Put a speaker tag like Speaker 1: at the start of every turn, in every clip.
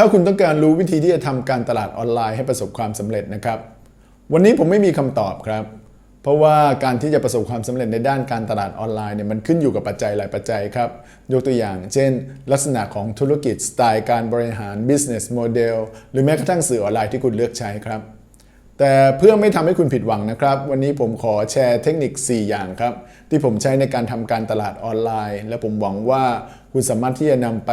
Speaker 1: ถ้าคุณต้องการรู้วิธีที่จะทำการตลาดออนไลน์ให้ประสบความสำเร็จนะครับ วันนี้ผมไม่มีคำตอบครับ เพราะว่าการที่จะประสบความสำเร็จในด้านการตลาดออนไลน์เนี่ยมันขึ้นอยู่กับปัจจัยหลายปัจจัยครับ ยกตัวอย่าง เช่น ลักษณะของธุรกิจสไตล์การบริหาร business model หรือแม้กระทั่งสื่อออนไลน์ที่คุณเลือกใช้ครับแต่เพื่อไม่ทำให้คุณผิดหวังนะครับ วันนี้ผมขอแชร์เทคนิค 4 อย่างครับ ที่ผมใช้ในการทำการตลาดออนไลน์ และผมหวังว่าคุณสามารถที่จะนำไป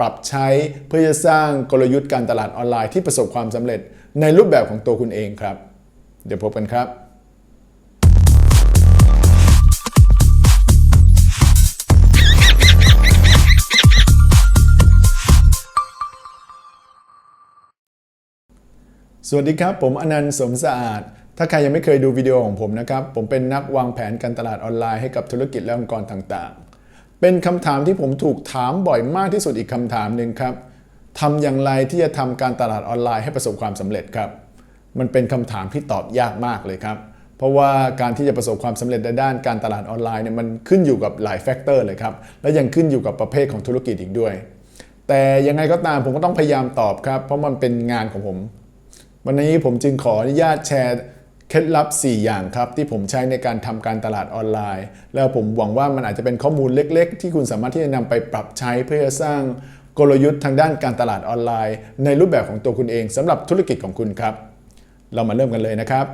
Speaker 1: ปรับใช้เพื่อจะสร้างกลยุทธ์การตลาดออนไลน์ที่ประสบความสำเร็จในรูปแบบของตัวคุณเองครับ เดี๋ยวพบกันครับสวัสดีครับ ผมอนันต์สมสะอาด ถ้าใครยังไม่เคยดูวิดีโอของผมนะครับ ผมเป็นนักวางแผนการตลาดออนไลน์ให้กับธุรกิจและองค์กรต่างๆ เป็นคำถามที่ผมถูกถามบ่อยมากที่สุดอีกคำถามหนึ่งครับทำอย่างไรที่จะทำการตลาดออนไลน์ให้ประสบความสำเร็จครับ มันเป็นคำถามที่ตอบยากมากเลยครับ เพราะว่าการที่จะประสบความสำเร็จในด้านการตลาดออนไลน์เนี่ยมันขึ้นอยู่กับหลายแฟกเตอร์เลยครับ และยังขึ้นอยู่กับประเภทของธุรกิจอีกด้วย แต่ยังไงก็ตามผมก็ต้องพยายามตอบครับ เพราะมันเป็นงานของผม วันนี้ผมจึงขออนุญาตแชร์ เคล็ดลับ 4 อย่างครับ ที่ผมใช้ในการทำการตลาดออนไลน์ แล้วผมหวังว่ามันอาจจะเป็นข้อมูลเล็ก ๆ ที่คุณสามารถที่จะนำไปปรับใช้เพื่อสร้างกลยุทธ์ทางด้านการตลาดออนไลน์ ในรูปแบบของตัวคุณเองสำหรับธุรกิจของคุณครับ เรามาเริ่มกันเลยนะครับ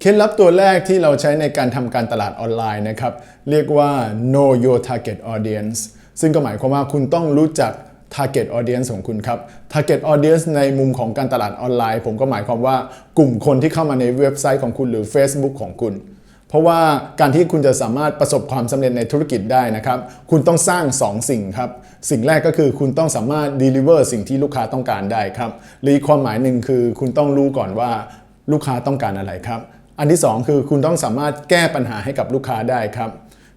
Speaker 1: เคล็ดลับตัวแรกที่เราใช้ในการทำการตลาดออนไลน์นะครับ เรียกว่า know your target audience ซึ่งก็หมายความว่าคุณต้องรู้จัก target audience ของคุณครับ target audience ในมุมของการตลาดออนไลน์ ผมก็หมายความว่ากลุ่มคนที่เข้ามาในเว็บไซต์ของคุณหรือ Facebook ของคุณ เพราะว่าการที่คุณจะสามารถประสบความสำเร็จในธุรกิจได้นะครับ คุณต้องสร้าง 2 สิ่งครับ สิ่งแรกก็คือคุณต้องสามารถ deliver สิ่งที่ลูกค้าต้องการได้ครับหรือความหมายหนึ่งคือคุณต้องรู้ก่อนว่าลูกค้าต้องการอะไรครับ อันที่ 2 คือคุณต้องสามารถแก้ปัญหาให้กับลูกค้าได้ครับ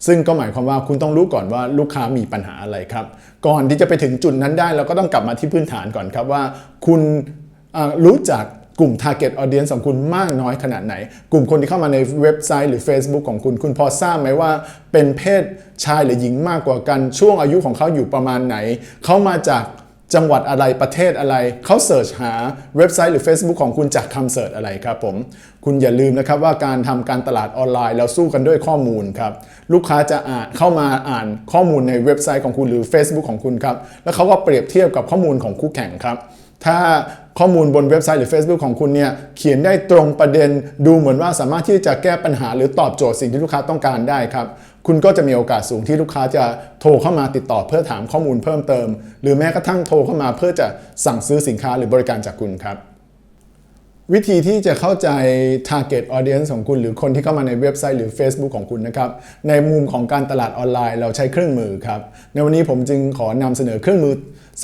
Speaker 1: ซึ่งก็หมายความว่าคุณต้องรู้ก่อนว่าลูกค้ามีปัญหาอะไรครับ ก่อนที่จะไปถึงจุดนั้นได้เราก็ต้องกลับมาที่พื้นฐานก่อนครับว่า คุณรู้จักกลุ่ม target audience ของคุณมากน้อยขนาดไหน กลุ่มคนที่เข้ามาในเว็บไซต์หรือ Facebook ของคุณ คุณพอทราบไหมว่าเป็นเพศชายหรือหญิงมากกว่ากัน ช่วงอายุของเขาอยู่ประมาณไหน เขามาจาก จังหวัดอะไรประเทศอะไร เขาเสิร์ชหาเว็บไซต์หรือ Facebook ของคุณจากคำเสิร์ชอะไรครับผม คุณอย่าลืมนะครับว่าการทำการตลาดออนไลน์ เราสู้กันด้วยข้อมูลครับ ลูกค้าจะอ่านเข้ามาอ่านข้อมูลในเว็บไซต์ของคุณหรือ Facebook ของคุณครับ แล้วเขาก็เปรียบเทียบกับข้อมูลของคู่แข่งครับ ถ้าข้อมูลบนเว็บไซต์หรือ Facebook ของคุณเนี่ยเขียนได้ตรงประเด็นดูเหมือนว่าสามารถที่จะแก้ปัญหาหรือตอบโจทย์สิ่งที่ลูกค้าต้องการได้ครับ คุณก็จะมีโอกาสสูงที่ลูกค้าจะโทรเข้ามาติดต่อเพื่อถามข้อมูลเพิ่มเติม หรือแม้กระทั่งโทรเข้ามาเพื่อจะสั่งซื้อสินค้าหรือบริการจากคุณครับวิธีที่จะเข้าใจ target audience ของคุณหรือคนที่เข้ามาในเว็บไซต์หรือ Facebook ของคุณนะครับ ในมุมของการตลาดออนไลน์เราใช้เครื่องมือครับ ในวันนี้ผมจึงขอนำเสนอเครื่องมือ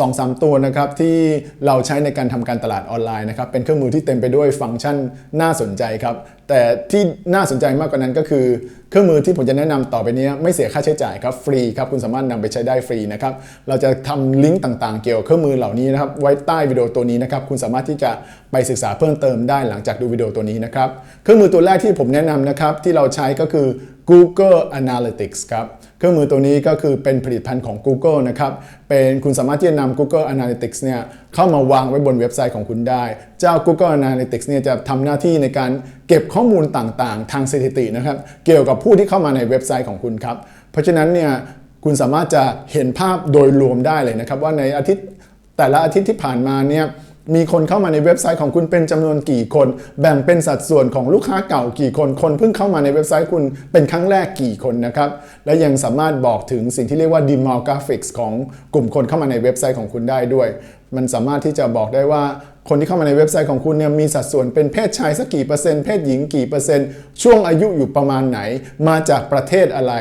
Speaker 1: 2-3ตัวนะครับที่เราใช้ในการทำการตลาดออนไลน์นะครับเป็นเครื่องมือที่เต็มไปด้วยฟังก์ชันน่าสนใจครับแต่ที่น่าสนใจมากกว่านั้นก็คือ เครื่องมือที่ผมจะแนะนำต่อไปนี้ไม่เสียค่าใช้จ่ายครับฟรีครับคุณสามารถนำไปใช้ได้ฟรีนะครับเราจะทำลิงก์ต่างๆ เกี่ยวกับเครื่องมือเหล่านี้นะครับไว้ใต้วิดีโอตัวนี้นะครับคุณสามารถที่จะไปศึกษาเพิ่มเติมได้หลังจากดูวิดีโอตัวนี้นะครับเครื่องมือตัวแรกที่ผมแนะนำนะครับที่เราใช้ก็คือ Google Analytics ครับ เครื่องมือตัวนี้ก็คือเป็นผลิตภัณฑ์ของ Google นะครับ เป็นคุณสามารถที่จะนำ Google Analytics เนี่ยเข้ามาวางไว้บนเว็บไซต์ของคุณได้ เจ้า Google Analytics เนี่ยจะทำหน้าที่ในการเก็บข้อมูลต่างๆ ทางสถิตินะครับ เกี่ยวกับผู้ที่เข้ามาในเว็บไซต์ของคุณครับ เพราะฉะนั้นเนี่ยคุณสามารถจะเห็นภาพโดยรวมได้เลยนะครับ ว่าในอาทิตย์แต่ละอาทิตย์ที่ผ่านมาเนี่ย มีคนเข้ามาในเว็บไซต์ของคุณเป็นจำนวนกี่คน แบ่งเป็นสัดส่วนของลูกค้าเก่ากี่คน คนเพิ่งเข้ามาในเว็บไซต์คุณเป็นครั้งแรกกี่คนนะครับ และยังสามารถบอกถึงสิ่งที่เรียกว่า demographics ของกลุ่มคนเข้ามาในเว็บไซต์ของคุณได้ด้วย มันสามารถที่จะบอกได้ว่าคนที่เข้ามาในเว็บไซต์ของคุณเนี่ยมีสัดส่วนเป็นเพศชายสักกี่เปอร์เซ็นต์เพศหญิงกี่เปอร์เซ็นต์ช่วงอายุอยู่ประมาณไหน มาจากประเทศอะไร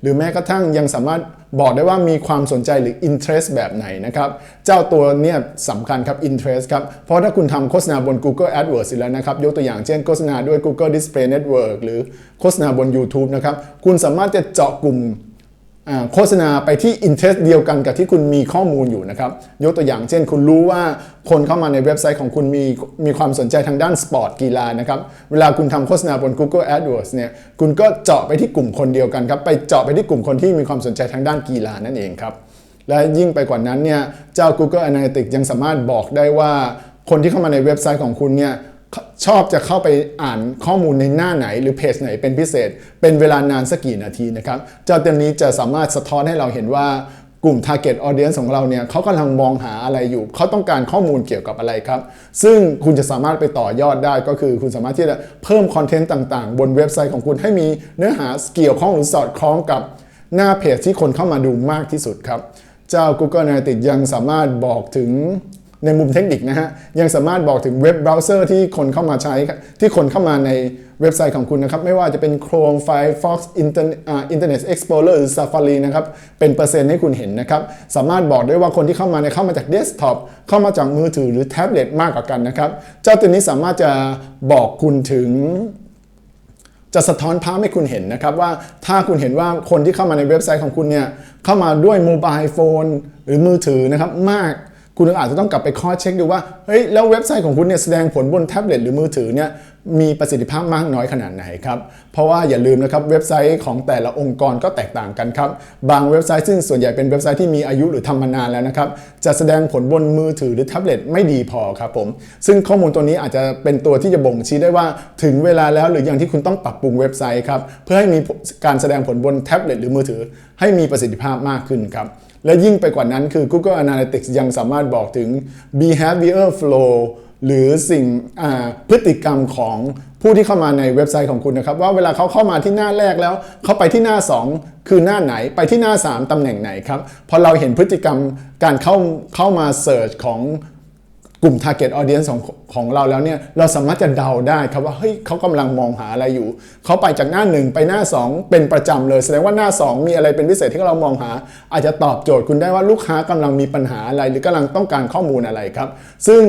Speaker 1: หรือแม้กระทั่งยังสามารถ บอกได้ว่ามีความสนใจหรือ interest แบบไหนนะครับ เจ้าตัวเนี่ยสำคัญครับ interest ครับ เพราะถ้าคุณทำโฆษณาบน Google AdWords เสร็จแล้วนะครับ ยกตัวอย่างเช่นโฆษณาด้วย Google Display Network หรือโฆษณาบน YouTube นะครับ คุณสามารถจะเจาะกลุ่ม โฆษณาไปที่ interest เดียวกันกับที่คุณมีข้อมูลอยู่นะครับ ยกตัวอย่างเช่น คุณรู้ว่าคนเข้ามาในเว็บไซต์ของคุณมีมีความสนใจทางด้านสปอร์ตกีฬานะครับ เวลาคุณทำโฆษณาบน Google AdWords เนี่ยคุณก็เจาะไปที่กลุ่มคนเดียวกันครับไปเจาะไปที่กลุ่มคนที่มีความสนใจทางด้านกีฬานั่นเองครับและยิ่งไปกว่านั้นเนี่ยเจ้า Google Analytics ยังสามารถบอกได้ว่าคนที่เข้ามาในเว็บไซต์ของคุณเนี่ย ชอบจะเข้าไปอ่านข้อมูลในหน้าไหน หรือเพจไหนเป็นพิเศษ เป็นเวลานานสักกี่นาทีนะครับ เจ้าตัวนี้จะสามารถสะท้อนให้เราเห็นว่ากลุ่ม target audience ของเราเนี่ยเขากำลังมองหาอะไรอยู่ เขาต้องการข้อมูลเกี่ยวกับอะไรครับ ซึ่งคุณจะสามารถไปต่อยอดได้ก็คือ คุณสามารถที่จะเพิ่มคอนเทนต์ต่างๆ บนเว็บไซต์ของคุณให้มีเนื้อหาเกี่ยวข้องหรือสอดคล้องกับหน้าเพจที่คนเข้ามาดูมากที่สุดครับ เจ้า Google Analytics ยังสามารถบอกถึง ในมุมเทคนิคนะฮะยังสามารถบอกถึงเว็บเบราว์เซอร์ที่คนเข้ามาใช้ครับที่คนเข้ามาในเว็บไซต์ของคุณนะครับ ไม่ว่าจะเป็น Chrome Firefox Internet, อ่า Internet Explorer หรือ Safari นะครับ เป็นเปอร์เซ็นต์ให้คุณเห็นนะครับ สามารถบอกได้ว่าคนที่เข้ามาเนี่ยเข้ามาจากเดสก์ท็อปเข้ามาจากมือถือหรือแท็บเล็ตมากกว่ากันนะครับ เจ้าตัวนี้สามารถจะบอกคุณถึงจะสะท้อนภาพให้คุณเห็นนะครับว่าถ้าคุณเห็นว่าคนที่เข้ามาในเว็บไซต์ของคุณเนี่ยเข้ามาด้วยโมบายโฟนหรือมือถือนะครับมาก คุณอาจจะต้องกลับไปคอเช็คดูว่าเฮ้ยแล้วเว็บไซต์ของคุณเนี่ยแสดงผลบนแท็บเล็ตหรือมือถือเนี่ยมีประสิทธิภาพมากน้อยขนาดไหนครับ เพราะว่าอย่าลืมนะครับเว็บไซต์ของแต่ละองค์กรก็แตกต่างกันครับ บางเว็บไซต์ซึ่งส่วนใหญ่เป็นเว็บไซต์ที่มีอายุหรือทำมานานแล้วนะครับ จะแสดงผลบนมือถือหรือแท็บเล็ตไม่ดีพอครับผม ซึ่งข้อมูลตัวนี้อาจจะเป็นตัวที่จะบ่งชี้ได้ว่าถึงเวลาแล้วหรือยังที่คุณต้องปรับปรุงเว็บไซต์ครับเพื่อให้มีการแสดงผลบนแท็บเล็ตหรือมือถือ ให้มีประสิทธิภาพมากขึ้นครับ และยิ่งไปกว่านั้นคือ Google Analytics ยังสามารถบอกถึง behavior flow หรือสิ่งพฤติกรรมของผู้ที่เข้ามาในเว็บไซต์ของคุณนะครับ ว่าเวลาเขาเข้ามาที่หน้าแรกแล้ว เขาไปที่หน้า 2 คือหน้าไหนไปที่หน้า 3ตำแหน่งไหนครับพอเราเห็นพฤติกรรมการเข้าเข้ามาเสิร์ชของ กลุ่ม target audience ของของเราแล้วเนี่ยเราสามารถจะเดาได้ครับว่าเฮ้ยเขากำลังมองหาอะไรอยู่ เขาไปจากหน้า 1 ไปหน้า 2 เป็นประจำเลย แสดงว่าหน้า 2 มีอะไรเป็นพิเศษที่เรามองหา อาจจะตอบโจทย์คุณได้ว่าลูกค้ากำลังมีปัญหาอะไร หรือกำลังต้องการข้อมูลอะไรครับ ซึ่ง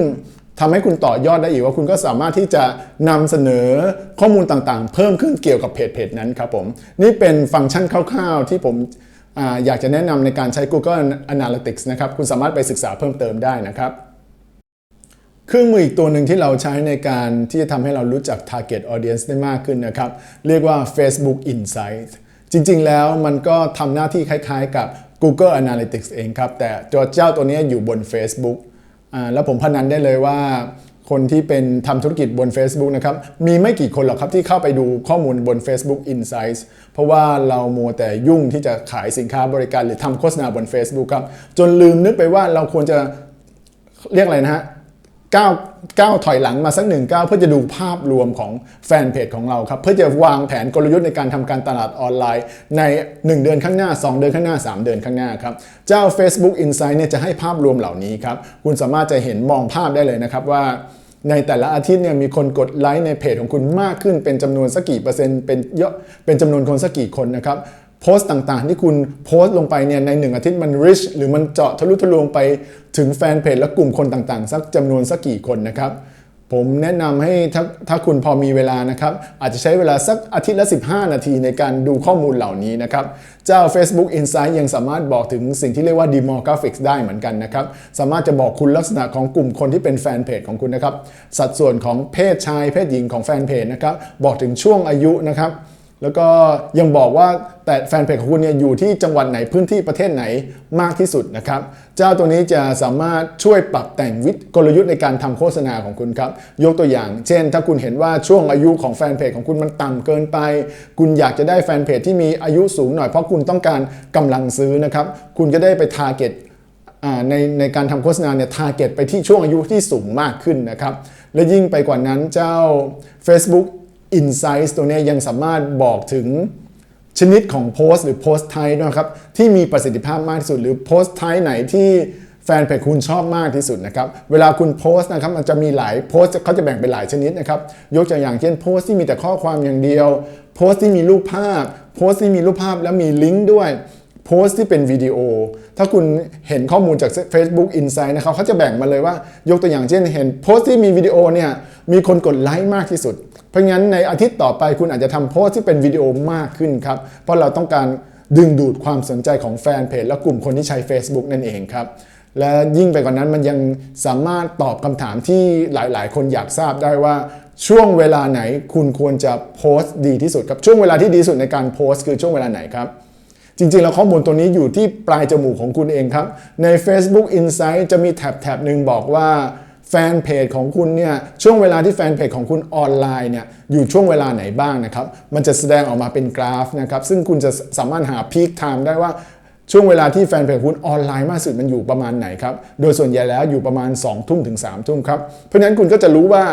Speaker 1: ทำให้คุณต่อยอดได้อีกว่าคุณก็สามารถที่จะนำเสนอข้อมูลต่างๆ เพิ่มขึ้นเกี่ยวกับเพจเพจนั้นครับผมนี่เป็นฟังก์ชันคร่าวๆ ที่ผมออยากจะแนะนำในการใช้ Google Analytics นะครับคุณสามารถไปศึกษาเพิ่มเติมได้นะครับ เครื่องมืออีกตัวหนึ่งที่เราใช้ในการที่จะทำให้เรารู้จัก target audience ได้มากขึ้นนะครับ เรียกว่า Facebook Insight จริงๆ แล้วมันก็ทำหน้าที่คล้ายๆ กับ Google Analytics เองครับ แต่ตัวเจ้าตัวนี้อยู่บน Facebook อ่าแล้วผมพนันได้เลยว่าคนที่เป็นทำธุรกิจบน Facebook นะครับ มีไม่กี่คนหรอกครับที่เข้าไปดูข้อมูลบน Facebook Insights เพราะว่าเรามัวแต่ยุ่งที่จะขายสินค้าบริการหรือทำโฆษณาบน Facebook ครับ จนลืมนึกไปว่าเราควรจะเรียกอะไรนะฮะ ก้าวก้าวถอยหลังมาสักหนึ่งก้าวเพื่อจะดูภาพรวมของแฟนเพจของเราครับ เพื่อจะวางแผนกลยุทธ์ในการทำการตลาดออนไลน์ ใน 1 เดือนข้างหน้า 2 เดือนข้างหน้า 3 เดือนข้างหน้าครับ เจ้า Facebook Insight เนี่ยจะให้ภาพรวมเหล่านี้ครับ คุณสามารถจะเห็นมองภาพได้เลยนะครับว่าในแต่ละอาทิตย์เนี่ยมีคนกดไลค์ในเพจของคุณมากขึ้นเป็นจำนวนสักกี่เปอร์เซ็นต์เป็นเยอะเป็นจำนวนคนสักกี่คนนะครับ โพสต์ต่างๆ ที่คุณโพสต์ลงไปเนี่ยในหนึ่งอาทิตย์มัน rich หรือมันเจาะทะลุทะลวงไปถึงแฟนเพจและกลุ่มคนต่างๆ สักจำนวนสักกี่คนนะครับผมแนะนำให้ถ้าถ้าคุณพอมีเวลานะครับ อาจจะใช้เวลาสักอาทิตย์ละ 15 นาทีในการดูข้อมูลเหล่านี้นะครับ เจ้า Facebook Insight ยังสามารถบอกถึงสิ่งที่เรียกว่า demographics ได้เหมือนกันนะครับ สามารถจะบอกคุณลักษณะของกลุ่มคนที่เป็นแฟนเพจของคุณนะครับ สัดส่วนของเพศชายเพศหญิงของแฟนเพจนะครับ บอกถึงช่วงอายุนะครับ แล้วก็ยังบอกว่าแต่แฟนเพจของคุณเนี่ยอยู่ที่จังหวัดไหนพื้นที่ประเทศไหนมากที่สุดนะครับ เจ้าตัวนี้จะสามารถช่วยปรับแต่งวิธีกลยุทธ์ในการทำโฆษณาของคุณครับ ยกตัวอย่าง เช่น ถ้าคุณเห็นว่าช่วงอายุของแฟนเพจของคุณมันต่ำเกินไป คุณอยากจะได้แฟนเพจที่มีอายุสูงหน่อยเพราะคุณต้องการกำลังซื้อนะครับ คุณจะได้ไปทาร์เก็ตในในการทำโฆษณาเนี่ยทาร์เก็ตไปที่ช่วงอายุที่สูงมากขึ้นนะครับ และยิ่งไปกว่านั้นเจ้า Facebook Insights ตัวนี้ยังสามารถบอกถึงชนิดของโพสต์หรือโพสต์ไทป์นะครับที่มีประสิทธิภาพมากที่สุด หรือโพสต์ไทป์ไหนที่แฟนเพจคุณชอบมากที่สุดนะครับ เวลาคุณโพสต์นะครับมันจะมีหลายโพสต์เขาจะแบ่งเป็นหลายชนิดนะครับ ยกตัวอย่างเช่นโพสต์ที่มีแต่ข้อความอย่างเดียว โพสต์ที่มีรูปภาพ โพสต์ที่มีรูปภาพแล้วมีลิงก์ด้วย โพสต์ที่เป็นวิดีโอ ถ้าคุณเห็นข้อมูลจาก Facebook Insight นะครับเขาจะแบ่งมาเลยว่ายกตัวอย่างเช่นเห็นโพสต์ที่มีวิดีโอเนี่ยมีคนกดไลค์มากที่สุด เพราะงั้นในอาทิตย์ต่อไปคุณอาจจะทำโพสต์ที่เป็นวิดีโอมากขึ้นครับ เพราะเราต้องการดึงดูดความสนใจของแฟนเพจและกลุ่มคนที่ใช้ Facebook นั่นเองครับและยิ่งไปกว่านั้นมันยังสามารถตอบคำถามที่หลาย ๆ คนอยากทราบได้ว่าช่วงเวลาไหนคุณควรจะโพสต์ดีที่สุดครับช่วงเวลาที่ดีที่สุดในการโพสต์คือช่วงเวลาไหนครับ จริงๆ แล้วข้อมูลตัวนี้อยู่ที่ปลายจมูกของคุณเองครับ ใน Facebook Insight จะมีแท็บแท็บหนึ่งบอกว่าแฟนเพจของคุณเนี่ยช่วงเวลาที่แฟนเพจของคุณออนไลน์เนี่ยอยู่ช่วงเวลาไหนบ้างนะครับ มันจะแสดงออกมาเป็นกราฟนะครับซึ่งคุณจะสามารถหาพีคไทม์ได้ว่าช่วงเวลาที่แฟนเพจคุณออนไลน์มากสุดมันอยู่ประมาณไหนครับ โดยส่วนใหญ่แล้วอยู่ประมาณ2ทุ่มถึง3ทุ่มครับ เพราะฉะนั้นคุณก็จะรู้ว่า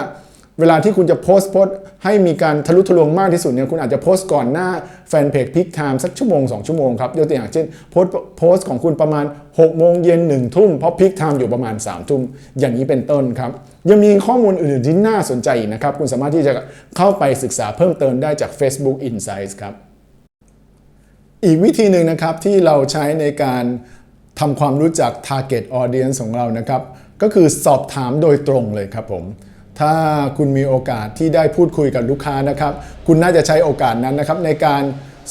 Speaker 1: เวลาที่คุณจะโพสต์โพสต์ให้มีการทะลุทะลวงมากที่สุดเนี่ยคุณอาจจะโพสต์ก่อนหน้าแฟนเพจพิกไทม์สักชั่วโมง 2 ชั่วโมงครับยกตัวอย่างเช่นโพสต์โพสต์ของคุณประมาณ6โมงเย็น1ทุ่มเพราะพิกไทม์อยู่ประมาณ3ทุ่มอย่างนี้เป็นต้นครับ ยังมีข้อมูลอื่นที่น่าสนใจนะครับ คุณสามารถที่จะเข้าไปศึกษาเพิ่มเติมได้จาก Facebook Insights ครับอีกวิธีหนึ่งนะครับที่เราใช้ในการทำความรู้จัก target audience ของเรานะครับ ก็คือสอบถามโดยตรงเลยครับผม ถ้าคุณมีโอกาสที่ได้พูดคุยกับลูกค้านะครับ คุณน่าจะใช้โอกาสนั้นนะครับในการ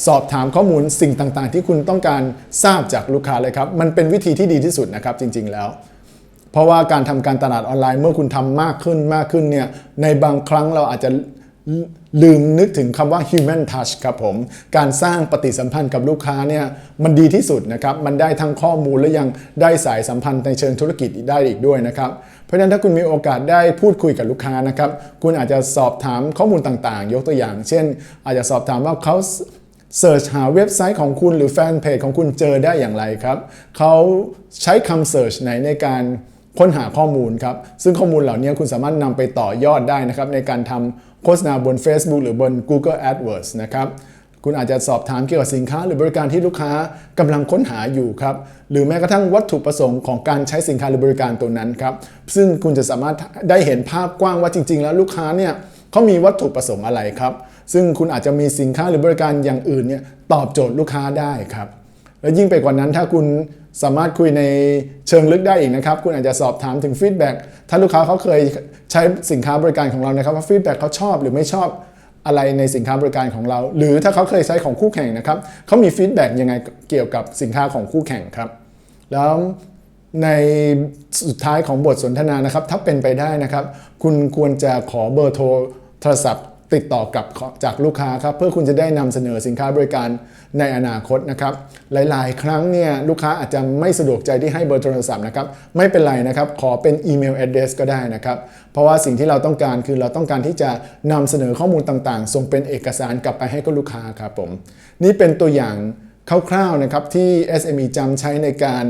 Speaker 1: สอบถามข้อมูลสิ่งต่างๆ ที่คุณต้องการทราบจากลูกค้าเลยครับ มันเป็นวิธีที่ดีที่สุดนะครับจริงๆแล้ว เพราะว่าการทำการตลาดออนไลน์เมื่อคุณทำมากขึ้นมากขึ้นเนี่ยในบางครั้งเราอาจจะ ลืมนึกถึงคำว่า human touch ครับผม การสร้างปฏิสัมพันธ์กับลูกค้าเนี่ยมันดีที่สุดนะครับ มันได้ทั้งข้อมูลและยังได้สายสัมพันธ์ในเชิงธุรกิจได้อีกด้วยนะครับ เพราะฉะนั้นถ้าคุณมีโอกาสได้พูดคุยกับลูกค้านะครับ คุณอาจจะสอบถามข้อมูลต่างๆ ยกตัวอย่าง เช่น อาจจะสอบถามว่าเขาเสิร์ชหาเว็บไซต์ของคุณหรือแฟนเพจของคุณเจอได้อย่างไรครับ เขาใช้คำเสิร์ชไหนในการ ค้นหาข้อมูลครับ ซึ่งข้อมูลเหล่านี้คุณสามารถนำไปต่อยอดได้นะครับในการทำโฆษณาบน Facebook หรือบน Google AdWords นะครับคุณอาจจะสอบถามเกี่ยวกับสินค้า หรือบริการที่ลูกค้ากำลังค้นหาอยู่ครับ หรือแม้กระทั่งวัตถุประสงค์ของการใช้สินค้าหรือบริการตัวนั้นครับ ซึ่งคุณจะสามารถได้เห็นภาพกว้างว่าจริง ๆ แล้วลูกค้าเนี่ยเขามีวัตถุประสงค์อะไรครับ ซึ่งคุณอาจจะมีสินค้าหรือบริการอย่างอื่นเนี่ยตอบโจทย์ลูกค้าได้ครับ และยิ่งไปกว่านั้นถ้าคุณ สามารถคุยในเชิงลึกได้อีกนะครับ คุณอาจจะสอบถามถึงฟีดแบ็กถ้าลูกค้าเขาเคยใช้สินค้าบริการของเรานะครับว่าฟีดแบ็กเขาชอบหรือไม่ชอบอะไรในสินค้าบริการของเรา หรือถ้าเขาเคยใช้ของคู่แข่งนะครับเขามีฟีดแบ็กยังไงเกี่ยวกับสินค้าของคู่แข่งครับ แล้วในสุดท้ายของบทสนทนานะครับ ถ้าเป็นไปได้นะครับ คุณควรจะขอเบอร์โทรโทรศัพท์ ติดต่อกลับจากลูกค้าครับเพื่อคุณจะได้นำเสนอสินค้าบริการในอนาคตนะครับหลาย ๆ ครั้งเนี่ยลูกค้าอาจจะไม่สะดวกใจที่ให้เบอร์โทรศัพท์นะครับไม่เป็นไรนะครับขอเป็นอีเมล address ก็ได้นะครับเพราะว่าสิ่งที่เราต้องการคือเราต้องการที่จะนำเสนอข้อมูลต่าง ๆ ส่งเป็นเอกสารกลับไปให้กับลูกค้าครับผมนี่เป็นตัวอย่างคร่าว ๆ นะครับที่ SME จำใช้ในการ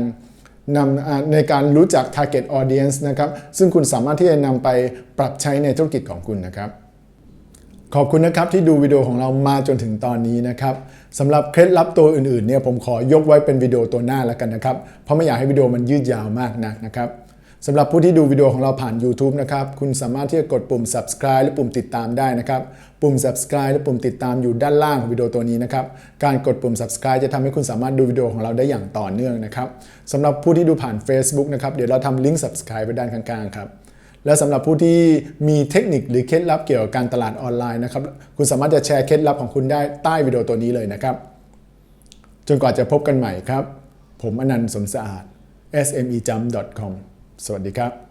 Speaker 1: นำในการรู้จัก target audience นะครับซึ่งคุณสามารถที่จะนำไปปรับใช้ในธุรกิจของคุณนะครับ ขอบคุณนะครับที่ดูวิดีโอของเรามาจนถึงตอนนี้นะครับสำหรับเคล็ดลับตัวอื่นๆเนี่ยผมขอยกไว้เป็นวิดีโอตัวหน้าแล้วกันนะครับ เพราะไม่อยากให้วิดีโอมันยืดยาวมากนักนะครับสำหรับผู้ที่ดูวิดีโอของเราผ่าน YouTube นะครับ คุณสามารถที่จะกดปุ่ม subscribe หรือปุ่มติดตามได้นะครับ ปุ่ม subscribe หรือปุ่มติดตามอยู่ด้านล่างของวิดีโอตัวนี้นะครับ การกดปุ่ม subscribe จะทำให้คุณสามารถดูวิดีโอของเราได้อย่างต่อเนื่องนะครับสำหรับผู้ที่ดูผ่าน Facebook นะครับ เดี๋ยวเราทำลิงก์ subscribe ไว้ด้านข้างๆครับ และสำหรับผู้ที่มีเทคนิคหรือเคล็ดลับเกี่ยวกับการตลาดออนไลน์นะครับ คุณสามารถจะแชร์เคล็ดลับของคุณได้ใต้วิดีโอตัวนี้เลยนะครับ จนกว่าจะพบกันใหม่ครับ ผมอนันต์สมสะอาด smejump.com สวัสดีครับ